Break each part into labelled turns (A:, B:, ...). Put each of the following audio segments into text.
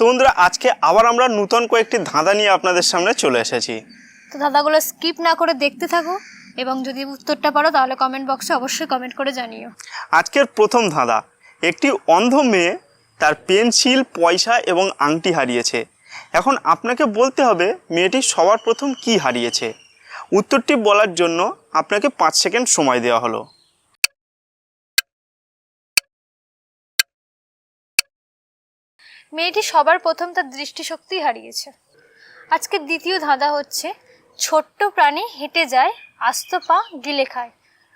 A: তো বন্ধুরা আজকে আবার আমরা নূতন কয়েকটি ধাঁধা নিয়ে আপনাদের সামনে চলে এসেছি।
B: তো দাদাগুলো স্কিপ না করে দেখতে থাকো এবং যদি উত্তরটা পারো তাহলে কমেন্ট বক্সে অবশ্যই কমেন্ট করে জানিও।
A: আজকের প্রথম ধাঁধা একটি অন্ধ মেয়ে তার পেন্সিল পয়সা এবং আংটি হারিয়েছে। এখন আপনাকে বলতে হবে মেয়েটি সবার প্রথম কি হারিয়েছে? উত্তরটি বলার জন্য আপনাকে পাঁচ সেকেন্ড সময় দেওয়া হলো।
B: মেয়েটি সবার প্রথম তার দৃষ্টিশক্তি হারিয়েছে। আজকে দ্বিতীয় ধাঁধা হচ্ছে, ছোট্ট প্রাণী হেঁটে যায়, আস্ত পা গিলে খায়।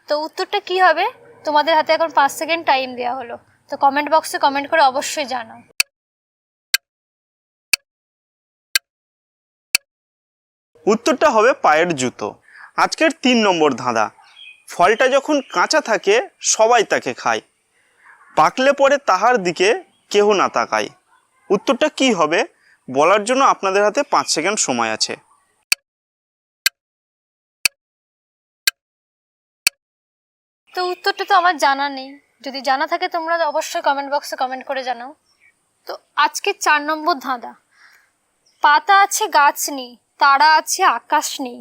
B: তো উত্তরটা কি হবে? তোমাদের হাতে এখন পাঁচ সেকেন্ড টাইম দেওয়া হলো। তো কমেন্ট বক্সে কমেন্ট করে অবশ্যই জানাও।
A: উত্তরটা হবে পায়ের জুতো। আজকের তিন নম্বর ধাঁধা। ফলটা যখন কাঁচা থাকে, সবাই তাকে খায়। পাকলে পরে তাহার দিকে কেহ না তাকায়। উত্তরটা কি হবে? বলার জন্য আপনাদের হাতে পাঁচ সেকেন্ড সময় আছে।
B: তো উত্তরটা তো আমার জানা নেই। যদি জানা থাকে তোমরা অবশ্যই কমেন্ট বক্সে কমেন্ট করে জানাও। তো আজকে চার নম্বর ধাঁধা। পাতা আছে, গাছ নেই, তারা আছে, আকাশ নেই,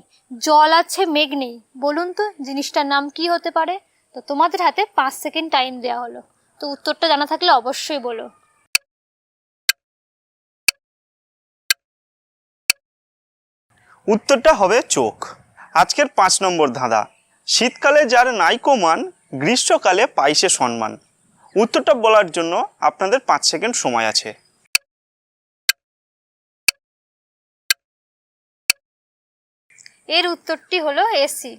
B: জল আছে, মেঘ নেই। বলুন তো জিনিসটার নাম কি হতে পারে? তো তোমাদের হাতে পাঁচ সেকেন্ড টাইম দেওয়া হলো। তো উত্তরটা জানা থাকলে অবশ্যই বলো।
A: উত্তরটা হবে চোখ। আজকের পাঁচ নম্বর ধাঁধা। শীতকালে যার নাইকো মান গ্রীষ্মকালে পাইছে সম্মান উত্তরটা বলার জন্য আপনাদের পাঁচ সেকেন্ড সময় আছে।
B: এর উত্তরটি হলো এসি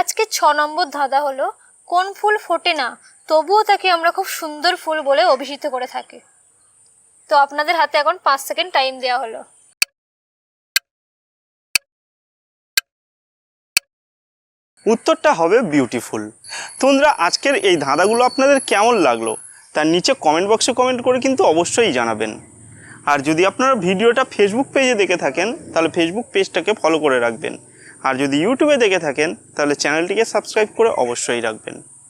B: আজকে ছ নম্বর ধাঁধা হলো, কোন ফুল ফোটে না, তবুও তাকে আমরা খুব সুন্দর ফুল বলে অভিহিত করে থাকি। তো আপনাদের হাতে এখন পাঁচ সেকেন্ড টাইম দেওয়া হলো।
A: উত্তরটা হবে বিউটিফুল তোমরা আজকের এই ধাঁধাগুলো আপনাদের কেমন লাগল তার নিচে কমেন্ট বক্সে কমেন্ট করে কিন্তু অবশ্যই জানাবেন। আর যদি আপনারা ভিডিওটা ফেসবুক পেজে দেখে থাকেন, তাহলে ফেসবুক পেজটাকে ফলো করে রাখবেন। আর যদি ইউটিউবে দেখে থাকেন, তাহলে চ্যানেলটিকে সাবস্ক্রাইব করে অবশ্যই রাখবেন।